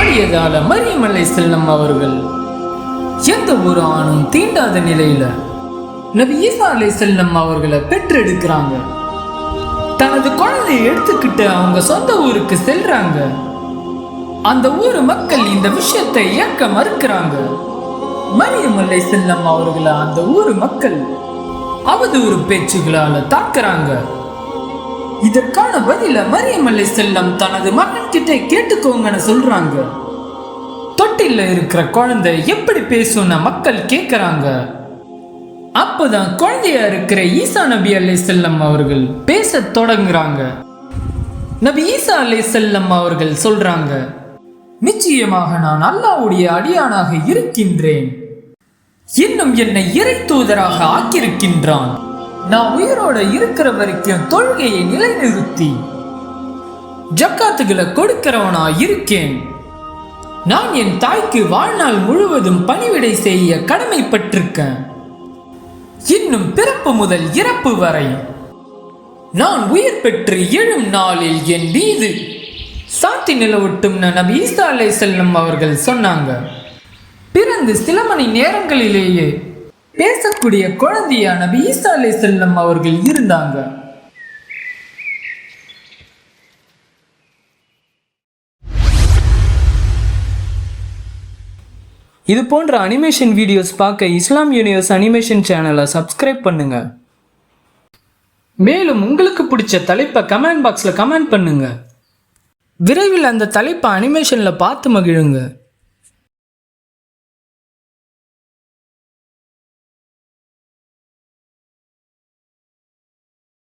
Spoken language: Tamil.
நாடியதால மரியமலை செல்லம் அவர்கள் எந்த ஒரு ஆணும் தீண்டாத நிலையில நபி ஈசா அலை செல்லம் அவர்களை பெற்றெடுக்கிறாங்க. தனது குழந்தையை எடுத்துக்கிட்டு அவங்க சொந்த ஊருக்கு செல்றாங்க. அந்த ஊர் மக்கள் இந்த விஷயத்தை ஏற்க மறுக்கிறாங்க. மரியம் அலை செல்லம் அவர்களை அந்த ஊர் மக்கள் அவதூறு பேச்சுகளால தாக்குறாங்க. இதற்கான பதில மரியம் அலை செல்லம் தனது மகன் கிட்ட கேட்டுக்கோங்கன்னு சொல்றாங்க. தொட்டில இருக்கிற குழந்தை எப்படி பேசும்னு மக்கள் கேட்கறாங்க அப்போதான் குழந்தையா இருக்கிற ஈசா நபி அலை செல்லம் அவர்கள் பேசத் தொடங்குறாங்க. நபி ஈசா அலை செல்லம் அவர்கள் சொல்றாங்க நிச்சயமாக நான் அல்லாவுடைய அடியானாக இருக்கின்றேன். இன்னும் என்னை இறை தூதராக ஆக்கியிருக்கின்றான். நான் உயிரோட இருக்கிற வரைக்கும் தொழுகையை நிலைநிறுத்தி ஜக்காத்துகளை கொடுக்கிறவனா இருக்கேன். நான் என் தாய்க்கு வாழ்நாள் முழுவதும் பணிவிடை செய்ய கடமைப்பட்டிருக்கேன். இன்னும் பிறப்பு முதல் இறப்பு வரை நான் உயிர் பெற்று எழும் நாளில் என் மீது சாத்தி நிலவட்டும் நபி ஈசா அலை செல்லம் அவர்கள் சொன்னாங்க. பிறந்து சில மணி நேரங்களிலேயே பேசக்கூடிய குழந்தையா நபி ஈசா அலி செல்லம் அவர்கள் இருந்தாங்க. இது போன்ற அனிமேஷன் வீடியோஸ் பார்க்க இஸ்லாம் யூனிவர்ஸ் அனிமேஷன் சேனலை சப்ஸ்கிரைப் பண்ணுங்க. மேலும் உங்களுக்கு பிடிச்ச தலைப்பை கமெண்ட் பாக்ஸில் கமெண்ட் பண்ணுங்க. விரைவில் அந்த தலைப்பை அனிமேஷனில் பார்த்து மகிழுங்க.